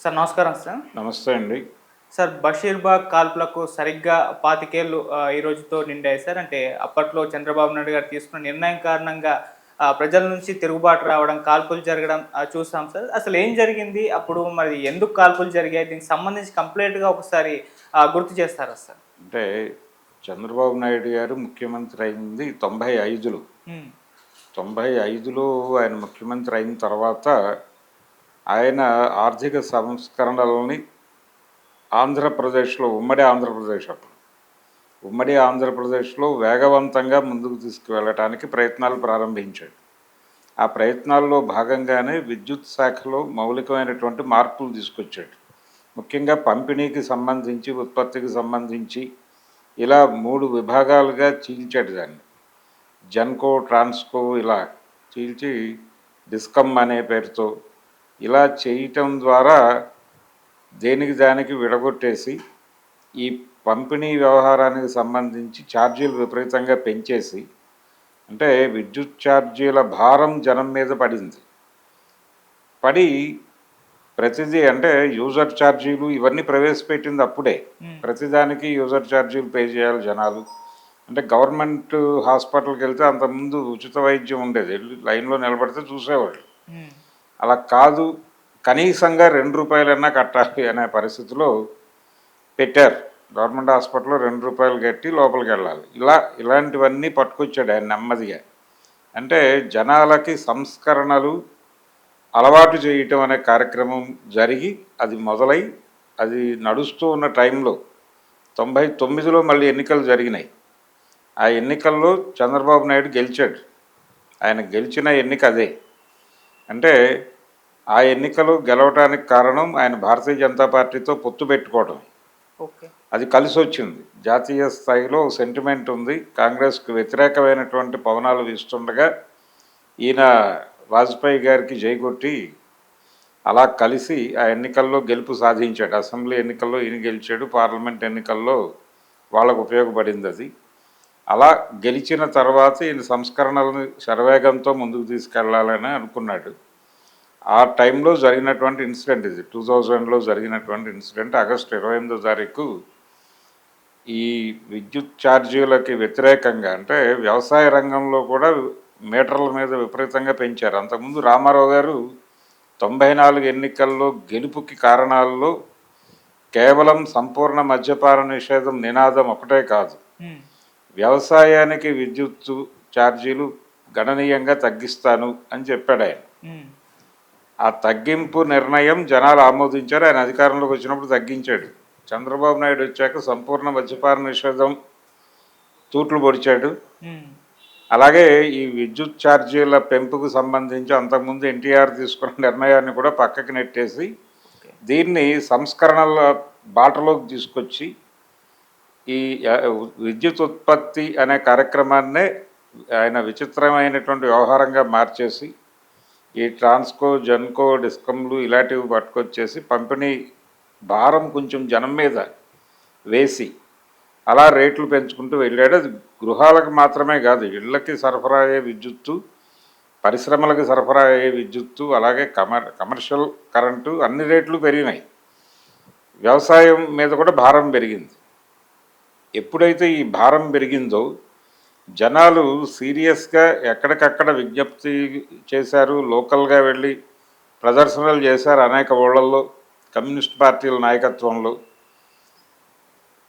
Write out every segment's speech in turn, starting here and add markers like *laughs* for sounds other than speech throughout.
Sir నమస్కారం sir. నమస్తే అండి. సార్ బషీర్బాగ్ కాల్పులకు సరిగ్గా పాతికేళ్ళు ఈ రోజుతో నిండాయి సార్. అంటే అప్పట్లో చంద్రబాబు నాయుడు గారు తీసుకున్న నిర్ణయం కారణంగా ప్రజల నుంచి తిరుగుబాటు రావడం కాల్పులు జరగడం చూసాం సార్. అసలు ఏం జరిగింది? అప్పుడు మరి ఎందుకు కాల్పులు జరిగాయి? దీనికి సంబంధించి కంప్లీట్గా ఒకసారి గుర్తు చేస్తారా సార్? అంటే చంద్రబాబు నాయుడు గారు ముఖ్యమంత్రి అయింది తొంభై ఐదులో. తొంభై ఐదులో ఆయన ముఖ్యమంత్రి అయిన తర్వాత ఆయన ఆర్థిక సంస్కరణలని ఆంధ్రప్రదేశ్లో ఉమ్మడి ఆంధ్రప్రదేశ్ అప్పుడు. ఉమ్మడి ఆంధ్రప్రదేశ్లో వేగవంతంగా ముందుకు తీసుకువెళ్ళటానికి ప్రయత్నాలు ప్రారంభించాడు. ఆ ప్రయత్నాల్లో భాగంగానే విద్యుత్ శాఖలో మౌలికమైనటువంటి మార్పులు తీసుకొచ్చాడు. ముఖ్యంగా పంపిణీకి సంబంధించి ఉత్పత్తికి సంబంధించి ఇలా మూడు విభాగాలుగా చీల్చాడు దాన్ని. జన్కో ట్రాన్స్కో ఇలా చీల్చి డిస్కమ్ అనే పేరుతో ఇలా చేయటం ద్వారా దేనికి దానికి విడగొట్టేసి ఈ పంపిణీ వ్యవహారానికి సంబంధించి ఛార్జీలు విపరీతంగా పెంచేసి అంటే విద్యుత్ ఛార్జీల భారం జనం మీద పడింది. పడి ప్రతిదీ అంటే యూజర్ ఛార్జీలు ఇవన్నీ ప్రవేశపెట్టింది అప్పుడే. ప్రతిదానికి యూజర్ ఛార్జీలు పే చేయాలి జనాలు. అంటే గవర్నమెంట్ హాస్పిటల్కి వెళ్తే అంతకుముందు ఉచిత వైద్యం ఉండేది. లైన్లో నిలబడితే చూసేవాళ్ళు. అలా కాదు కనీసంగా రెండు రూపాయలన్నా కట్టాలి అనే పరిస్థితిలో పెట్టారు. గవర్నమెంట్ హాస్పిటల్లో రెండు రూపాయలు కట్టి లోపలికి వెళ్ళాలి. ఇలా ఇలాంటివన్నీ పట్టుకొచ్చాడు ఆయన నెమ్మదిగా. అంటే జనాలకి సంస్కరణలు అలవాటు చేయటం అనే కార్యక్రమం జరిగి అది మొదలై అది నడుస్తూ ఉన్న టైంలో తొంభై తొమ్మిదిలో మళ్ళీ ఎన్నికలు జరిగినాయి. ఆ ఎన్నికల్లో చంద్రబాబు నాయుడు గెలిచాడు. ఆయన గెలిచిన ఎన్నిక అదే. అంటే ఆ ఎన్నికలు గెలవటానికి కారణం ఆయన భారతీయ జనతా పార్టీతో పొత్తు పెట్టుకోవడం అది కలిసి వచ్చింది. జాతీయ స్థాయిలో సెంటిమెంట్ ఉంది. కాంగ్రెస్కి వ్యతిరేకమైనటువంటి పవనాలు వీస్తుండగా ఈయన వాజ్పేయి గారికి జైకొట్టి అలా కలిసి ఆ ఎన్నికల్లో గెలుపు సాధించాడు. అసెంబ్లీ ఎన్నికల్లో ఈయన గెలిచాడు. పార్లమెంట్ ఎన్నికల్లో వాళ్ళకు ఉపయోగపడింది అది. అలా గెలిచిన తర్వాత ఈయన సంస్కరణలను శరవేగంతో ముందుకు తీసుకెళ్ళాలని అనుకున్నాడు. ఆ టైంలో జరిగినటువంటి ఇన్సిడెంట్ ఇది. టూ థౌజండ్లో జరిగినటువంటి ఇన్సిడెంట్ ఆగస్టు ఇరవై ఎనిమిదో తారీఖు ఈ విద్యుత్ ఛార్జీలకి వ్యతిరేకంగా అంటే వ్యవసాయ రంగంలో కూడా మీటర్ల మీద విపరీతంగా పెంచారు. అంతకుముందు రామారావు గారు తొంభై నాలుగు ఎన్నికల్లో గెలుపుకి కారణాల్లో కేవలం సంపూర్ణ మద్యపాన నిషేధం నినాదం ఒకటే కాదు. వ్యవసాయానికి విద్యుత్తు ఛార్జీలు గణనీయంగా తగ్గిస్తాను అని చెప్పాడు ఆయన. ఆ తగ్గింపు నిర్ణయం జనాలు ఆమోదించారు. ఆయన అధికారంలోకి వచ్చినప్పుడు తగ్గించాడు. చంద్రబాబు నాయుడు వచ్చాక సంపూర్ణ మద్యపాన నిషేధం తూట్లు పొడిచాడు. అలాగే ఈ విద్యుత్ ఛార్జీల పెంపుకు సంబంధించి అంతకుముందు ఎన్టీఆర్ తీసుకున్న నిర్ణయాన్ని కూడా పక్కకి నెట్టేసి దీన్ని సంస్కరణల బాటలోకి తీసుకొచ్చి ఈ విద్యుత్ ఉత్పత్తి అనే కార్యక్రమాన్నే ఆయన విచిత్రమైనటువంటి వ్యవహారంగా మార్చేసి ఈ ట్రాన్స్కో జన్కో డిస్కమ్లు ఇలాంటివి పట్టుకొచ్చేసి పంపిణీ భారం కొంచెం జనం మీద వేసి అలా రేట్లు పెంచుకుంటూ వెళ్ళాడు. అది గృహాలకు మాత్రమే కాదు ఇళ్ళకి సరఫరా అయ్యే విద్యుత్తు పరిశ్రమలకు సరఫరా అయ్యే విద్యుత్తు అలాగే కమర్ కమర్షియల్ కరెంటు అన్ని రేట్లు పెరిగినాయి. వ్యవసాయం మీద కూడా భారం పెరిగింది. ఎప్పుడైతే ఈ భారం పెరిగిందో జనాలు సీరియస్గా ఎక్కడికక్కడ విజ్ఞప్తి చేశారు లోకల్గా వెళ్ళి ప్రదర్శనలు చేశారు అనేక ఊళ్ళల్లో కమ్యూనిస్ట్ పార్టీల నాయకత్వంలో.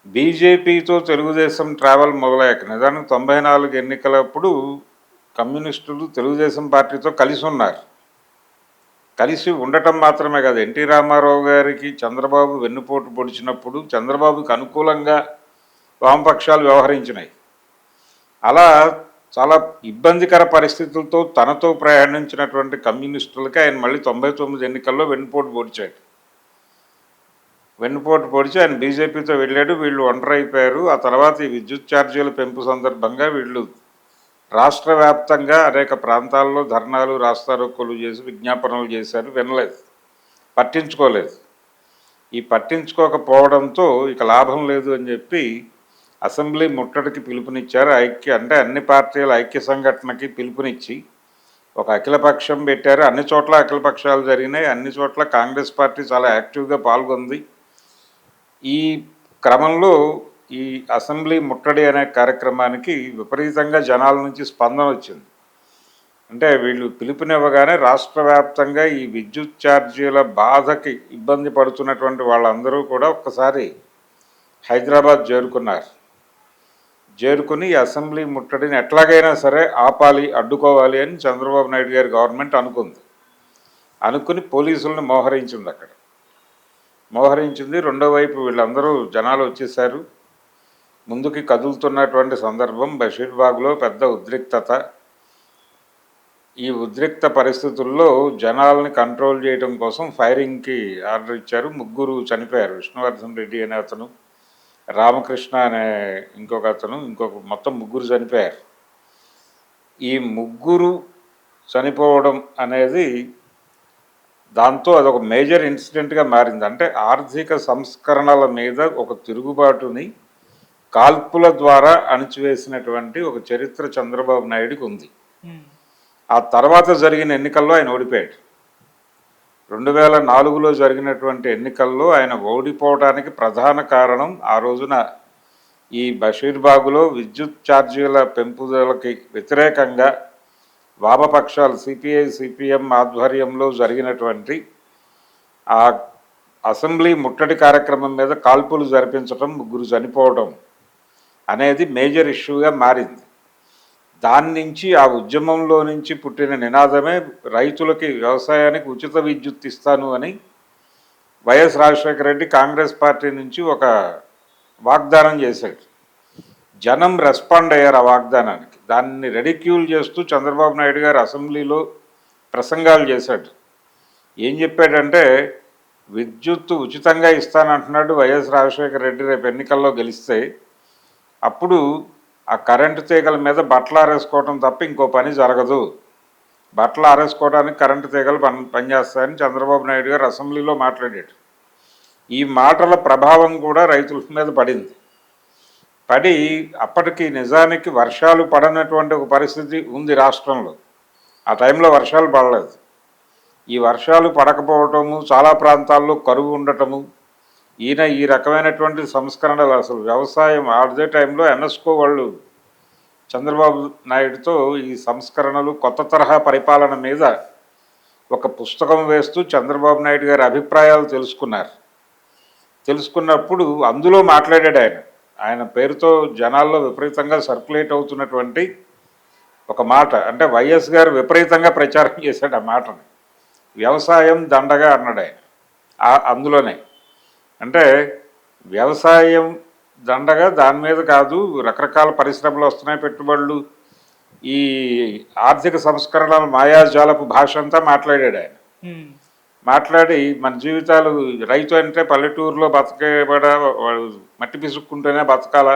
బీజేపీతో తెలుగుదేశం ట్రావెల్ మొదలయ్యాక నిజానికి తొంభై నాలుగు ఎన్నికలప్పుడు కమ్యూనిస్టులు తెలుగుదేశం పార్టీతో కలిసి ఉన్నారు. కలిసి ఉండటం మాత్రమే కాదు ఎన్టీ రామారావు గారికి చంద్రబాబు వెన్నుపోటు పొడిచినప్పుడు చంద్రబాబుకి అనుకూలంగా వామపక్షాలు వ్యవహరించినాయి. అలా చాలా ఇబ్బందికర పరిస్థితులతో తనతో ప్రయాణించినటువంటి కమ్యూనిస్టులకి ఆయన మళ్ళీ తొంభై తొమ్మిది ఎన్నికల్లో వెన్నుపోటు పొడిచాడు. వెన్నుపోటు పొడిచి ఆయన బీజేపీతో వెళ్ళాడు వీళ్ళు ఒంటరి అయిపోయారు. ఆ తర్వాత ఈ విద్యుత్ ఛార్జీల పెంపు సందర్భంగా వీళ్ళు రాష్ట్ర వ్యాప్తంగా అనేక ప్రాంతాల్లో ధర్నాలు రాస్తారోకోలు చేసి విజ్ఞాపనలు చేశారు వినలేదు పట్టించుకోలేదు. ఈ పట్టించుకోకపోవడంతో ఇక లాభం లేదు అని చెప్పి అసెంబ్లీ ముట్టడికి పిలుపునిచ్చారు ఐక్య అంటే అన్ని పార్టీల ఐక్య సంఘటనకి పిలుపునిచ్చి ఒక అఖిలపక్షం పెట్టారు. అన్ని చోట్ల అఖిలపక్షాలు జరిగినాయి. అన్ని చోట్ల కాంగ్రెస్ పార్టీ చాలా యాక్టివ్గా పాల్గొంది. ఈ క్రమంలో ఈ అసెంబ్లీ ముట్టడి అనే కార్యక్రమానికి విపరీతంగా జనాల నుంచి స్పందన వచ్చింది. అంటే వీళ్ళు పిలుపునివ్వగానే రాష్ట్ర వ్యాప్తంగా ఈ విద్యుత్ ఛార్జీల బాధకి ఇబ్బంది పడుతున్నటువంటి వాళ్ళందరూ కూడా ఒక్కసారి హైదరాబాద్ చేరుకున్నారు. చేరుకుని అసెంబ్లీ ముట్టడిని ఎట్లాగైనా సరే ఆపాలి అడ్డుకోవాలి అని చంద్రబాబు నాయుడు గారి గవర్నమెంట్ అనుకుంది. అనుకుని పోలీసులను మోహరించింది అక్కడ. మోహరించింది. రెండో వైపు వీళ్ళందరూ జనాలు వచ్చేసారు ముందుకి కదులుతున్నటువంటి సందర్భం బషీర్బాగ్లో పెద్ద ఉద్రిక్తత. ఈ ఉద్రిక్త పరిస్థితుల్లో జనాల్ని కంట్రోల్ చేయడం కోసం ఫైరింగ్కి ఆర్డర్ ఇచ్చారు. ముగ్గురు చనిపోయారు. విష్ణువర్ధన్ రెడ్డి అనే అతను. రామకృష్ణ అనే ఇంకొక అతను ఇంకొక మొత్తం ముగ్గురు చనిపోయారు. ఈ ముగ్గురు చనిపోవడం అనేది దాంతో అదొక మేజర్ ఇన్సిడెంట్గా మారింది. అంటే ఆర్థిక సంస్కరణల మీద ఒక తిరుగుబాటుని కాల్పుల ద్వారా అణిచివేసినటువంటి ఒక చరిత్ర చంద్రబాబు నాయుడుకి ఉంది. ఆ తర్వాత జరిగిన ఎన్నికల్లో ఆయన ఓడిపోయాడు. రెండు వేల నాలుగులో జరిగినటువంటి ఎన్నికల్లో ఆయన ఓడిపోవడానికి ప్రధాన కారణం ఆ రోజున ఈ బషీర్బాగులో విద్యుత్ ఛార్జీల పెంపుదలకి వ్యతిరేకంగా వామపక్షాలు సిపిఐ సిపిఎం ఆధ్వర్యంలో జరిగినటువంటి ఆ అసెంబ్లీ ముట్టడి కార్యక్రమం మీద కాల్పులు జరిపించడం ముగ్గురు చనిపోవడం అనేది మేజర్ ఇష్యూగా మారింది. దాని నుంచి ఆ ఉద్యమంలో నుంచి పుట్టిన నినాదమే రైతులకి వ్యవసాయానికి ఉచిత విద్యుత్ ఇస్తాను అని వైఎస్ రాజశేఖర రెడ్డి కాంగ్రెస్ పార్టీ నుంచి ఒక వాగ్దానం చేశాడు. జనం రెస్పాండ్ అయ్యారు ఆ వాగ్దానానికి. దాన్ని రెడిక్యూల్ చేస్తూ చంద్రబాబు నాయుడు గారు అసెంబ్లీలో ప్రసంగాలు చేశాడు. ఏం చెప్పాడంటే విద్యుత్ ఉచితంగా ఇస్తానంటున్నాడు వైఎస్ రాజశేఖర రెడ్డి రేపు ఎన్నికల్లో గెలిస్తే అప్పుడు ఆ కరెంటు తీగల మీద బట్టలు ఆరేసుకోవడం తప్ప ఇంకో పని జరగదు. బట్టలు ఆరేసుకోవడానికి కరెంటు తీగలు పని పనిచేస్తాయని చంద్రబాబు నాయుడు గారు అసెంబ్లీలో మాట్లాడాడు. ఈ మాటల ప్రభావం కూడా రైతుల మీద పడింది. పడి అప్పటికి నిజానికి వర్షాలు పడనటువంటి ఒక పరిస్థితి ఉంది రాష్ట్రంలో. ఆ టైంలో వర్షాలు పడలేదు. ఈ వర్షాలు పడకపోవటము చాలా ప్రాంతాల్లో కరువు ఉండటము ఈయన ఈ రకమైనటువంటి సంస్కరణలు అసలు వ్యవసాయం అదే టైంలో ఎన్ఎస్కో వాళ్ళు చంద్రబాబు నాయుడుతో ఈ సంస్కరణలు కొత్త తరహా పరిపాలన మీద ఒక పుస్తకం వేస్తూ చంద్రబాబు నాయుడు గారి అభిప్రాయాలు తెలుసుకున్నారు. తెలుసుకున్నప్పుడు అందులో మాట్లాడాడు ఆయన. ఆయన పేరుతో జనాల్లో విపరీతంగా సర్క్యులేట్ అవుతున్నటువంటి ఒక మాట. అంటే వైఎస్ గారు విపరీతంగా ప్రచారం చేశాడు ఆ మాటని. వ్యవసాయం దండగా అన్నాడు ఆయన. అందులోనే. అంటే వ్యవసాయం దండగా దాని మీద కాదు రకరకాల పరిశ్రమలు వస్తున్నాయి పెట్టుబడులు. ఈ ఆర్థిక సంస్కరణల మాయాజాలపు భాష అంతా మాట్లాడాడు ఆయన. మాట్లాడి మన జీవితాలు రైతు అంటే పల్లెటూరులో బతకబడ మట్టి పిసుక్కుంటూనే బతకాల?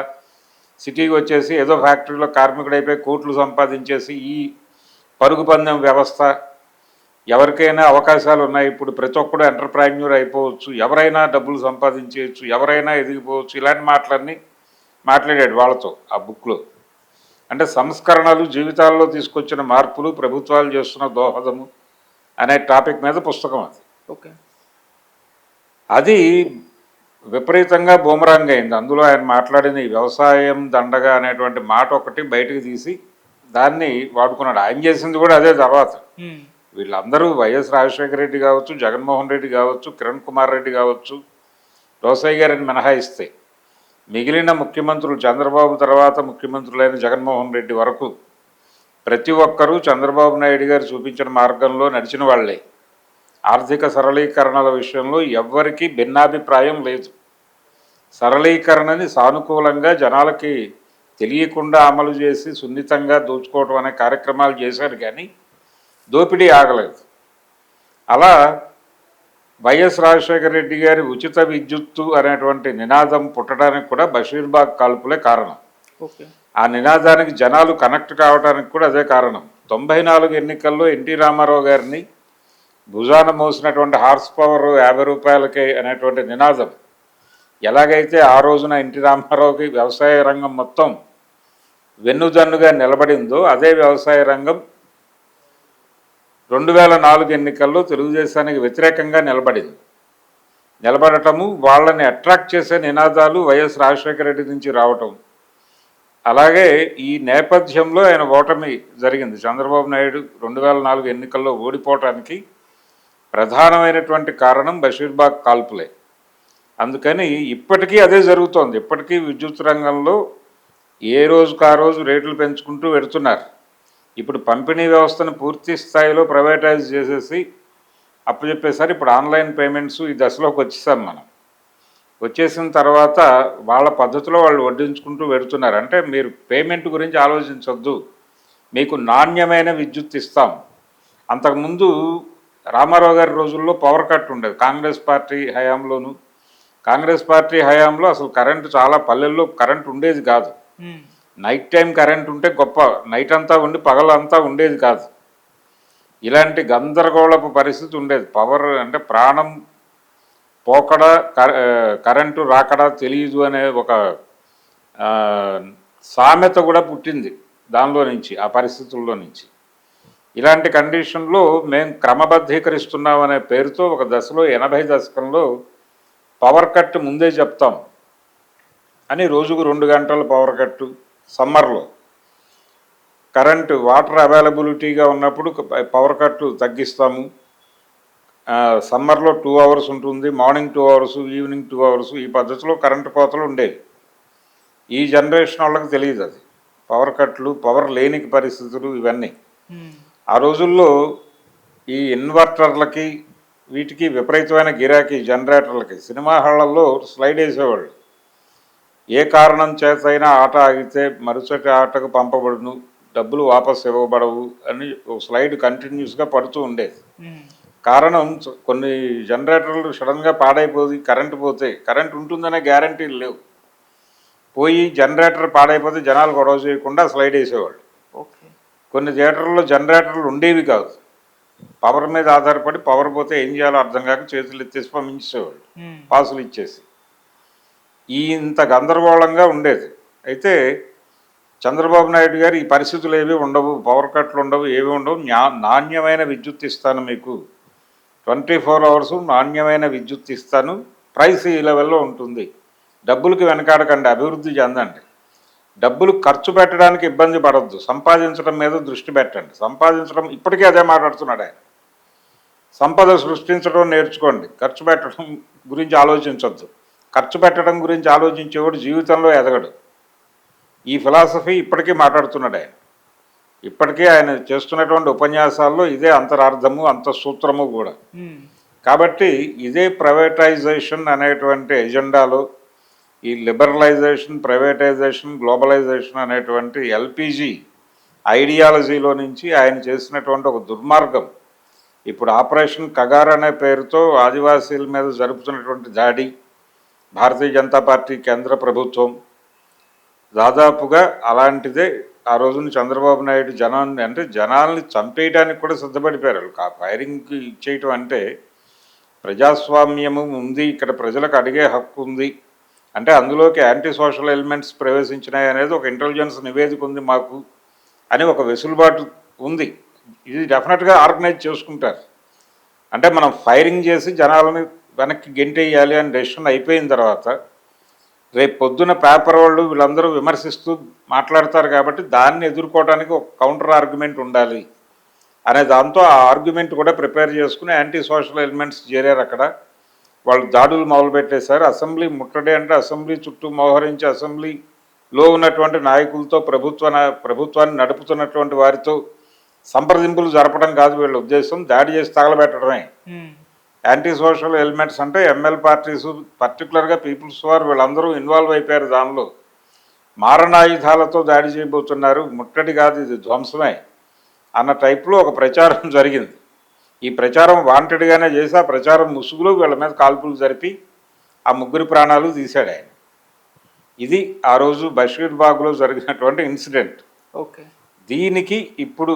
సిటీకి వచ్చేసి ఏదో ఫ్యాక్టరీలో కార్మికుడైపోయి కోట్లు సంపాదించేసి ఈ పరుగు పందెం వ్యవస్థ ఎవరికైనా అవకాశాలు ఉన్నాయి. ఇప్పుడు ప్రతి ఒక్కడు ఎంటర్ప్రైన్యూర్ అయిపోవచ్చు. ఎవరైనా డబ్బులు సంపాదించేయచ్చు. ఎవరైనా ఎదిగిపోవచ్చు. ఇలాంటి మాటలన్నీ మాట్లాడాడు వాళ్ళతో ఆ బుక్లో. అంటే సంస్కరణలు జీవితాల్లో తీసుకొచ్చిన మార్పులు ప్రభుత్వాలు చేస్తున్న దోహదము అనే టాపిక్ మీద పుస్తకం అది. ఓకే. అది విపరీతంగా బూమరాంగ్ అయింది. అందులో ఆయన మాట్లాడిన ఈ వ్యవసాయం దండగా అనేటువంటి మాట ఒకటి బయటకు తీసి దాన్ని వాడుకున్నాడు. ఆయన చేసింది కూడా అదే తర్వాత. వీళ్ళందరూ వైఎస్ రాజశేఖర రెడ్డి కావచ్చు జగన్మోహన్ రెడ్డి కావచ్చు కిరణ్ కుమార్ రెడ్డి కావచ్చు రోసయ్య గారిని మినహాయిస్తే మిగిలిన ముఖ్యమంత్రులు చంద్రబాబు తర్వాత ముఖ్యమంత్రులైన జగన్మోహన్ రెడ్డి వరకు ప్రతి ఒక్కరూ చంద్రబాబు నాయుడు గారు చూపించిన మార్గంలో నడిచిన వాళ్ళే. ఆర్థిక సరళీకరణల విషయంలో ఎవ్వరికీ భిన్నాభిప్రాయం లేదు. సరళీకరణని సానుకూలంగా జనాలకి తెలియకుండా అమలు చేసి సున్నితంగా దోచుకోవడం అనే కార్యక్రమాలు చేశారు కానీ దోపిడీ ఆగలేదు. అలా వైఎస్ రాజశేఖర రెడ్డి గారి ఉచిత విద్యుత్తు అనేటువంటి నినాదం పుట్టడానికి కూడా బషీర్బాగ్ కాల్పులే కారణం. ఆ నినాదానికి జనాలు కనెక్ట్ కావడానికి కూడా అదే కారణం. తొంభై నాలుగు ఎన్నికల్లో ఎన్టీ రామారావు గారిని భుజాన మోసినటువంటి హార్స్ పవర్ యాభై రూపాయలకే అనేటువంటి నినాదం. ఎలాగైతే ఆ రోజున ఎన్టీ రామారావుకి వ్యవసాయ రంగం మొత్తం వెన్నుదన్నుగా నిలబడిందో అదే వ్యవసాయ రంగం రెండు వేల నాలుగు ఎన్నికల్లో తెలుగుదేశానికి వ్యతిరేకంగా నిలబడింది. నిలబడటము వాళ్ళని అట్రాక్ట్ చేసే నినాదాలు వైఎస్ రాజశేఖర రెడ్డి నుంచి రావటం. అలాగే ఈ నేపథ్యంలో ఆయన ఓటమి జరిగింది. చంద్రబాబు నాయుడు రెండు వేల నాలుగు ఎన్నికల్లో ఓడిపోవటానికి ప్రధానమైనటువంటి కారణం బషీర్బాగ్ కాల్పులే. అందుకని ఇప్పటికీ అదే జరుగుతోంది. ఇప్పటికీ విద్యుత్ రంగంలో ఏ రోజుకు ఆ రోజు రేట్లు పెంచుకుంటూ పెడుతున్నారు ఇప్పుడు పంపిణీ వ్యవస్థను పూర్తి స్థాయిలో ప్రైవేటైజ్ చేసేసి అప్పచెప్పేసరి ఇప్పుడు ఆన్లైన్ పేమెంట్స్ ఈ దశలోకి వచ్చేసాం మనం. వచ్చేసిన తర్వాత వాళ్ళ పద్ధతిలో వాళ్ళు వడ్డించుకుంటూ పెడుతున్నారు. అంటే మీరు పేమెంట్ గురించి ఆలోచించొద్దు. మీకు నాణ్యమైన విద్యుత్ ఇస్తాం. అంతకుముందు రామారావు గారి రోజుల్లో పవర్ కట్ ఉండేది. కాంగ్రెస్ పార్టీ హయాంలోను. కాంగ్రెస్ పార్టీ హయాంలో అసలు కరెంటు చాలా పల్లెల్లో కరెంట్ ఉండేది కాదు. నైట్ టైం కరెంట్ ఉంటే గొప్ప. నైట్ అంతా ఉండి పగలంతా ఉండేది కాదు. ఇలాంటి గందరగోళపు పరిస్థితి ఉండేది. పవర్ అంటే ప్రాణం పోకడ కరెంటు రాకడా తెలియదు అనే ఒక సామెత కూడా పుట్టింది దానిలో నుంచి ఆ పరిస్థితుల్లో నుంచి. ఇలాంటి కండిషన్లో మేము క్రమబద్ధీకరిస్తున్నాం అనే పేరుతో ఒక దశలో ఎనభై దశకంలో పవర్ కట్ ముందే చెప్తాం. అని రోజుకు రెండు గంటల పవర్ కట్టు సమ్మర్లో. కరెంటు వాటర్ అవైలబిలిటీగా ఉన్నప్పుడు పవర్ కట్టు తగ్గిస్తాము. సమ్మర్లో టూ అవర్స్ ఉంటుంది morning two hours evening two hours ఈ పద్ధతిలో కరెంటు కోతలు ఉండేవి. ఈ జనరేషన్ వాళ్ళకి తెలియదు అది. పవర్ కట్లు పవర్ లేని పరిస్థితులు ఇవన్నీ. ఆ రోజుల్లో ఈ ఇన్వర్టర్లకి వీటికి విపరీతమైన గిరాకీ జనరేటర్లకి. సినిమా హాళ్ళల్లో స్లైడ్ వేసేవాళ్ళు. ఏ కారణం చేతైనా ఆట ఆగితే మరుసటి ఆటకు పంపబడును డబ్బులు వాపస్ ఇవ్వబడవు అని ఒక స్లైడ్ కంటిన్యూస్గా పడుతూ ఉండేది. కారణం కొన్ని జనరేటర్లు సడన్గా పాడైపోయి కరెంటు పోతే కరెంట్ ఉంటుందనే గ్యారంటీలు లేవు. పోయి జనరేటర్ పాడైపోతే జనాలు గొడవ చేయకుండా స్లైడ్ వేసేవాళ్ళు. కొన్ని థియేటర్లో జనరేటర్లు ఉండేవి కాదు. పవర్ మీద ఆధారపడి పవర్ పోతే ఏం చేయాలో అర్థం కాక చేతులు ఎత్తేసి పంపించేవాళ్ళు ఉమ్, పాసులు ఇచ్చేసి. ఈ ఇంత గందరగోళంగా ఉండేది. అయితే చంద్రబాబు నాయుడు గారు ఈ పరిస్థితులు ఏవి ఉండవు పవర్ కట్లు ఉండవు ఏవి ఉండవు. నాణ్యమైన విద్యుత్ ఇస్తాను మీకు. ట్వంటీ ఫోర్ అవర్స్ నాణ్యమైన విద్యుత్ ఇస్తాను. ప్రైస్ ఈ లెవెల్లో ఉంటుంది. డబ్బులకి వెనకాడకండి అభివృద్ధి చెందండి. డబ్బులు ఖర్చు పెట్టడానికి ఇబ్బంది పడద్దు. సంపాదించడం మీద దృష్టి పెట్టండి. సంపాదించడం ఇప్పటికే అదే మాట్లాడుతున్నాడు ఆయన. సంపద సృష్టించడం నేర్చుకోండి. ఖర్చు పెట్టడం గురించి ఆలోచించవద్దు ఖర్చు పెట్టడం గురించి ఆలోచించేవాడు జీవితంలో ఎదగడు. ఈ ఫిలాసఫీ ఇప్పటికీ మాట్లాడుతున్నాడు ఆయన. ఇప్పటికీ ఆయన చేస్తున్నటువంటి ఉపన్యాసాల్లో ఇదే అంతరార్థము అంత సూత్రము కూడా కాబట్టి ఇదే ప్రైవేటైజేషన్ అనేటువంటి ఎజెండాలో ఈ లిబరలైజేషన్ ప్రైవేటైజేషన్ గ్లోబలైజేషన్ అనేటువంటి ఎల్పిజి ఐడియాలజీలో నుంచి ఆయన చేసినటువంటి ఒక దుర్మార్గం. ఇప్పుడు ఆపరేషన్ కగార్ అనే పేరుతో ఆదివాసీల మీద జరుపుతున్నటువంటి దాడి భారతీయ జనతా పార్టీ కేంద్ర ప్రభుత్వం దాదాపుగా అలాంటిదే ఆ రోజున చంద్రబాబు నాయుడు జనాన్ని అంటే జనాల్ని చంపేయడానికి కూడా సిద్ధపడిపోయారు. ఫైరింగ్ ఆ ఫైరింగ్కి ఇచ్చేయటం అంటే ప్రజాస్వామ్యము ఉంది ఇక్కడ ప్రజలకు అడిగే హక్కు ఉంది. అంటే అందులోకి యాంటీ సోషల్ ఎలిమెంట్స్ ప్రవేశించినాయి అనేది ఒక ఇంటెలిజెన్స్ నివేదిక ఉంది మాకు అని ఒక వెసులుబాటు ఉంది. ఇది డెఫినెట్గా ఆర్గనైజ్ చేసుకుంటారు. అంటే మనం ఫైరింగ్ చేసి జనాలని వెనక్కి గెంటేయాలి అని డెసిషన్ అయిపోయిన తర్వాత రేపు పొద్దున పేపర్ వాళ్ళు వీళ్ళందరూ విమర్శిస్తూ మాట్లాడతారు కాబట్టి దాన్ని ఎదుర్కోవడానికి ఒక కౌంటర్ ఆర్గ్యుమెంట్ ఉండాలి అనే దాంతో ఆ ఆర్గ్యుమెంట్ కూడా ప్రిపేర్ చేసుకుని యాంటీ సోషల్ ఎలిమెంట్స్ చేరారు అక్కడ. వాళ్ళు దాడులు మొదలుపెట్టేశారు. అసెంబ్లీ ముట్టడి అంటే అసెంబ్లీ చుట్టూ మోహరించి అసెంబ్లీలో ఉన్నటువంటి నాయకులతో ప్రభుత్వ ప్రభుత్వాన్ని నడుపుతున్నటువంటి వారితో సంప్రదింపులు జరపడం కాదు వీళ్ళ ఉద్దేశం. దాడి చేసి తగలబెట్టడమే. యాంటీ సోషల్ ఎలిమెంట్స్ అంటే ఎంఎల్ పార్టీస్ పర్టికులర్గా పీపుల్స్ వార్ వీళ్ళందరూ ఇన్వాల్వ్ అయిపోయారు దానిలో. మారణాయుధాలతో దాడి చేయబోతున్నారు. ముట్టడి కాదు ఇది ధ్వంసమే అన్న టైప్లో ఒక ప్రచారం *laughs* జరిగింది. ఈ ప్రచారం వాంటెడ్గానే చేసి ఆ ప్రచారం ముసుగులో వీళ్ళ మీద కాల్పులు జరిపి ఆ ముగ్గురి ప్రాణాలు తీశాడు ఆయన. ఇది ఆ రోజు బషీర్ బాగ్లో జరిగినటువంటి ఇన్సిడెంట్ ఓకే. దీనికి ఇప్పుడు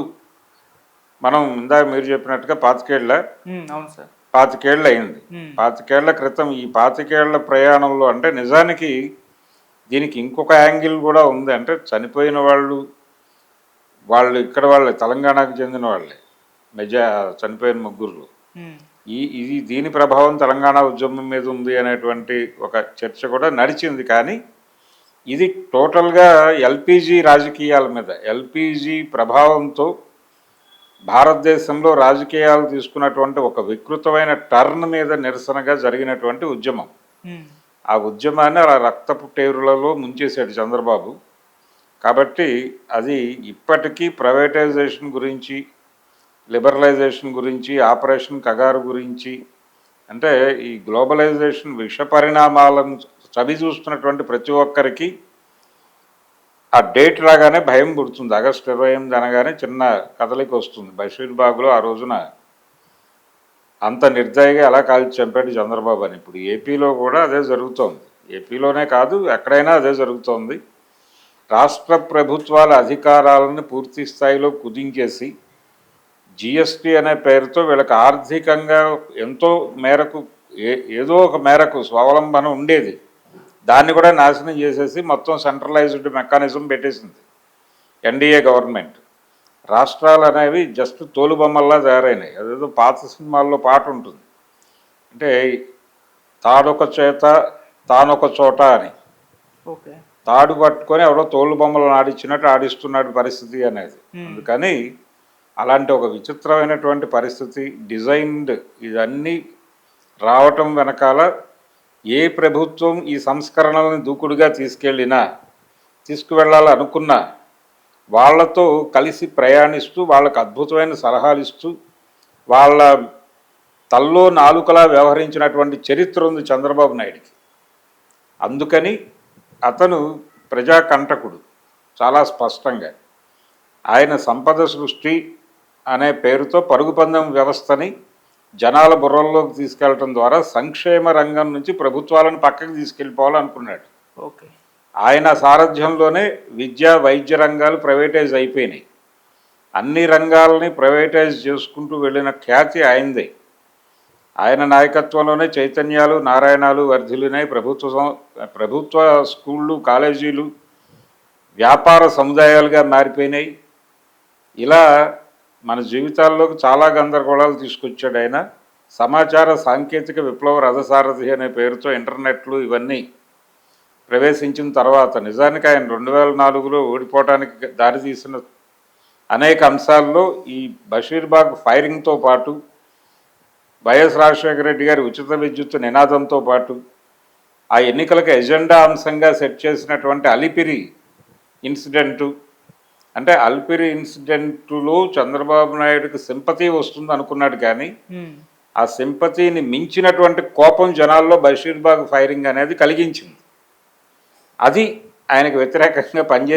మనం ఇందాక మీరు చెప్పినట్టుగా పాతికేళ్ళ ఉమ్, అవును సార్. పాతికేళ్ళు అయింది పాతికేళ్ళ క్రితం ఈ పాతికేళ్ళ ప్రయాణంలో అంటే నిజానికి దీనికి ఇంకొక యాంగిల్ కూడా ఉంది. అంటే చనిపోయిన వాళ్ళు వాళ్ళు ఇక్కడ వాళ్ళే తెలంగాణకు చెందిన వాళ్ళే మెజా చనిపోయిన ముగ్గురు. ఈ ఇది దీని ప్రభావం తెలంగాణ ఉద్యమం మీద ఉంది అనేటువంటి ఒక చర్చ కూడా నడిచింది. కానీ ఇది టోటల్గా ఎల్పిజి రాజకీయాల మీద ఎల్పిజి ప్రభావంతో భారతదేశంలో రాజకీయాలు తీసుకున్నటువంటి ఒక వికృతమైన టర్న్ మీద నిరసనగా జరిగినటువంటి ఉద్యమం. ఆ ఉద్యమాన్ని అలా రక్తపు టేరులలో ముంచేశాడు చంద్రబాబు. కాబట్టి అది ఇప్పటికీ ప్రైవేటైజేషన్ గురించి లిబరలైజేషన్ గురించి ఆపరేషన్ కగారు గురించి అంటే ఈ గ్లోబలైజేషన్ విష పరిణామాలను చవి చూస్తున్నటువంటి ప్రతి ఒక్కరికి ఆ డేట్ రాగానే భయం పుడుతుంది. ఆగస్టు ఇరవై ఎనిమిది అనగానే చిన్న కదలిక వస్తుంది. బషీర్బాగ్లో ఆ రోజున అంత నిర్దయగా ఎలా కాల్చి చంపాడు చంద్రబాబు అని. ఇప్పుడు ఏపీలో కూడా అదే జరుగుతోంది. ఏపీలోనే కాదు ఎక్కడైనా అదే జరుగుతోంది. రాష్ట్ర ప్రభుత్వాల అధికారాలను పూర్తి స్థాయిలో కుదించేసి జిఎస్టీ అనే పేరుతో వీళ్ళకి ఆర్థికంగా ఎంతో మేరకు ఏ ఏదో ఒక మేరకు స్వావలంబన ఉండేది. దాన్ని కూడా నాశనం చేసేసి మొత్తం సెంట్రలైజ్డ్ మెకానిజం పెట్టేసింది. ఎన్డీఏ గవర్నమెంట్ రాష్ట్రాలు అనేవి జస్ట్ తోలుబొమ్మల్లా తయారైనాయి. అదేదో పాత సినిమాల్లో పాట ఉంటుంది. అంటే తాడొక చేత తానొక చోట అని. ఓకే. తాడు పట్టుకొని ఎవరో తోలు బొమ్మలు ఆడిచ్చినట్టు ఆడిస్తున్నాడు పరిస్థితి అనేది. Hmm. అందుకని అలాంటి ఒక విచిత్రమైనటువంటి పరిస్థితి డిజైన్డ్ ఇదన్నీ రావటం వెనకాల ఏ ప్రభుత్వం ఈ సంస్కరణలను దూకుడుగా తీసుకెళ్ళినా తీసుకువెళ్ళాలనుకున్నా వాళ్ళతో కలిసి ప్రయాణిస్తూ వాళ్ళకు అద్భుతమైన సలహాలు ఇస్తూ వాళ్ళ తల్లో నాలుకలా వ్యవహరించినటువంటి చరిత్ర ఉంది చంద్రబాబు నాయుడికి. అందుకని అతను ప్రజాకంటకుడు చాలా స్పష్టంగా. ఆయన సంపద సృష్టి అనే పేరుతో పరుగు పందెం వ్యవస్థని జనాల బుర్రల్లోకి తీసుకెళ్ళడం ద్వారా సంక్షేమ రంగం నుంచి ప్రభుత్వాలను పక్కకి తీసుకెళ్ళిపోవాలనుకున్నాడు. ఓకే. ఆయన సారథ్యంలోనే విద్య వైద్య రంగాలు ప్రైవేటైజ్ అయిపోయినాయి. అన్ని రంగాలని ప్రైవేటైజ్ చేసుకుంటూ వెళ్ళిన ఖ్యాతి ఆయనదే. ఆయన నాయకత్వంలోనే చైతన్యాలు నారాయణాలు వర్ధిల్లినాయి. ప్రభుత్వ ప్రభుత్వ స్కూళ్ళు కాలేజీలు వ్యాపార సముదాయాలుగా మారిపోయినాయి. ఇలా మన జీవితాల్లోకి చాలా గందరగోళాలు తీసుకొచ్చాడు ఆయన. సమాచార సాంకేతిక విప్లవ రథసారథి అనే పేరుతో ఇంటర్నెట్లు ఇవన్నీ ప్రవేశించిన తర్వాత నిజానికి ఆయన రెండు వేల నాలుగులో ఓడిపోవడానికి దారితీసిన అనేక అంశాల్లో ఈ బషీర్బాగ్ ఫైరింగ్తో పాటు వైఎస్ రాజశేఖర రెడ్డి గారి ఉచిత విద్యుత్ నినాదంతో పాటు ఆ ఎన్నికలకు ఎజెండా అంశంగా సెట్ చేసినటువంటి అలిపిరి ఇన్సిడెంటు అంటే అలిపిరి ఇన్సిడెంటులో చంద్రబాబు నాయుడుకి సింపతి వస్తుంది అనుకున్నాడు కానీ ఆ సింపతిని మించినటువంటి కోపం జనాల్లో బషీర్బాగ్ ఫైరింగ్ అనేది కలిగించింది. అది ఆయనకు వ్యతిరేకంగా పనిచేసి